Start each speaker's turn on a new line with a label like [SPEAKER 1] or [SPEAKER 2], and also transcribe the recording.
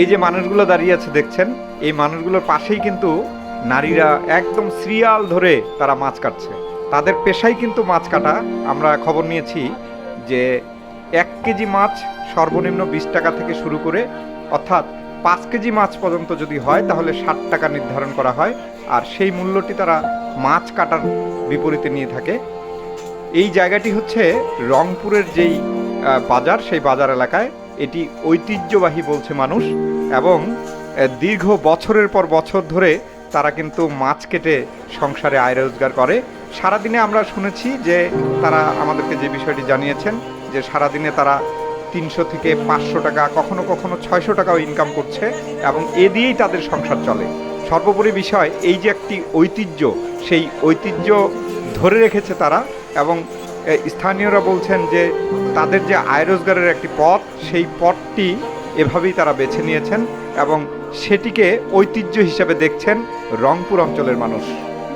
[SPEAKER 1] এই যে মানুষগুলো দাঁড়িয়ে আছে, দেখছেন? এই মানুষগুলোর পাশেই কিন্তু নারীরা একদম সিরিয়াল ধরে তারা মাছ কাটছে। তাদের পেশাই কিন্তু মাছ কাটা। আমরা খবর নিয়েছি যে এক কেজি মাছ সর্বনিম্ন বিশ টাকা থেকে শুরু করে, অর্থাৎ পাঁচ কেজি মাছ পর্যন্ত যদি হয়, তাহলে ষাট টাকা নির্ধারণ করা হয়। আর সেই মূল্যটি তারা মাছ কাটার বিপরীতে নিয়ে থাকে। এই জায়গাটি হচ্ছে রংপুরের যেই বাজার, সেই বাজার এলাকায়। এটি ঐতিহ্যবাহী বলছে মানুষ, এবং দীর্ঘ বছরের পর বছর ধরে তারা কিন্তু মাছ কেটে সংসারে আয় রোজগার করে। সারাদিনে আমরা শুনেছি যে তারা আমাদেরকে যে বিষয়টি জানিয়েছেন, যে সারাদিনে তারা তিনশো থেকে পাঁচশো টাকা, কখনো কখনো ছয়শো টাকাও ইনকাম করছে, এবং এ দিয়েই তাদের সংসার চলে। সর্বোপরি বিষয়, এই যে একটি ঐতিহ্য, সেই ঐতিহ্য ধরে রেখেছে তারা, এবং স্থানীয়রা বলছেন যে তাদের যে আয় রোজগারের একটি পথ, সেই পথটি এভাবেই তারা বেছে নিয়েছেন এবং সেটিকে ঐতিহ্য হিসেবে দেখছেন রংপুর অঞ্চলের মানুষ।